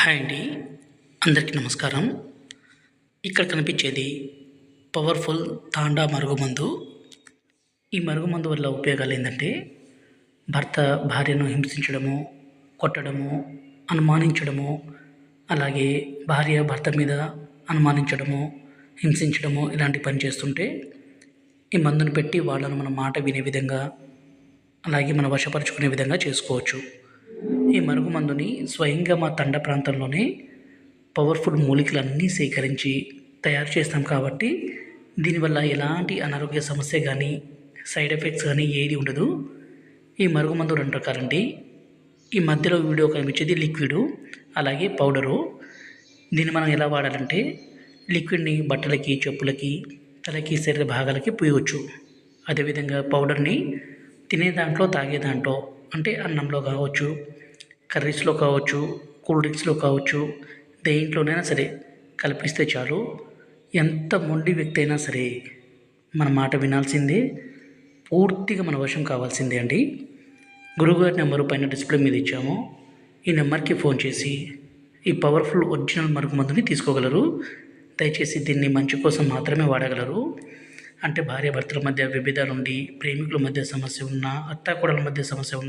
Hi అండి. అందరికీ నమస్కారం. ఇక్కడ కనిపించేది పవర్ఫుల్ తాండా మరుగుమందు ఈ మరుగుమందు వల్ల ఉపయోగాలు ఏంటంటే భర్త భార్యను హింసించడము కొట్టడము అనుమానించడము అలాగే భార్య భర్త మీద అనుమానించడము హింసించడము ఇలాంటి పని చేస్తుంటే ఈ మందును పెట్టి వాళ్ళను మన మాట వినే విధంగా అలాగే మన వశపరుచుకునే విధంగా చేసుకోవచ్చు. ఈ మరుగుమందుని స్వయంగా మా తండ ప్రాంతంలోనే పవర్ఫుల్ మూలికలన్నీ సేకరించి తయారు చేస్తాం కాబట్టి దీనివల్ల ఎలాంటి అనారోగ్య సమస్య కానీ సైడ్ ఎఫెక్ట్స్ కానీ ఏది ఉండదు. ఈ మరుగుమందు రెండు రకాలండి. ఈ మధ్యలో వీడియో కనిపించేది లిక్విడ్ అలాగే పౌడరు. దీన్ని మనం ఎలా వాడాలంటే లిక్విడ్ని బట్టలకి చెప్పులకి తలకి శరీర భాగాలకి పూయవచ్చు. అదేవిధంగా పౌడర్ని తినే దాంట్లో తాగే దాంట్లో అంటే అన్నంలో కావచ్చు కర్రీస్లో కావచ్చు కూల్ డ్రింక్స్లో కావచ్చు దేంట్లోనైనా సరే కల్పిస్తే చాలు. ఎంత మొండి వ్యక్తి అయినా సరే మన మాట వినాల్సిందే పూర్తిగా మన వశం కావాల్సిందే అండి. గురువుగారి నెంబరు పైన డిస్ప్లే మీద ఇచ్చాము. ఈ నెంబర్కి ఫోన్ చేసి ఈ పవర్ఫుల్ ఒరిజినల్ మరుగు మందుని తీసుకోగలరు. దయచేసి దీన్ని మంచి కోసం మాత్రమే వాడగలరు. అంటే భార్యాభర్తల మధ్య విభేదాలు ఉండి ప్రేమికుల మధ్య సమస్య ఉన్నా అత్తాకూడల మధ్య సమస్య ఉన్నా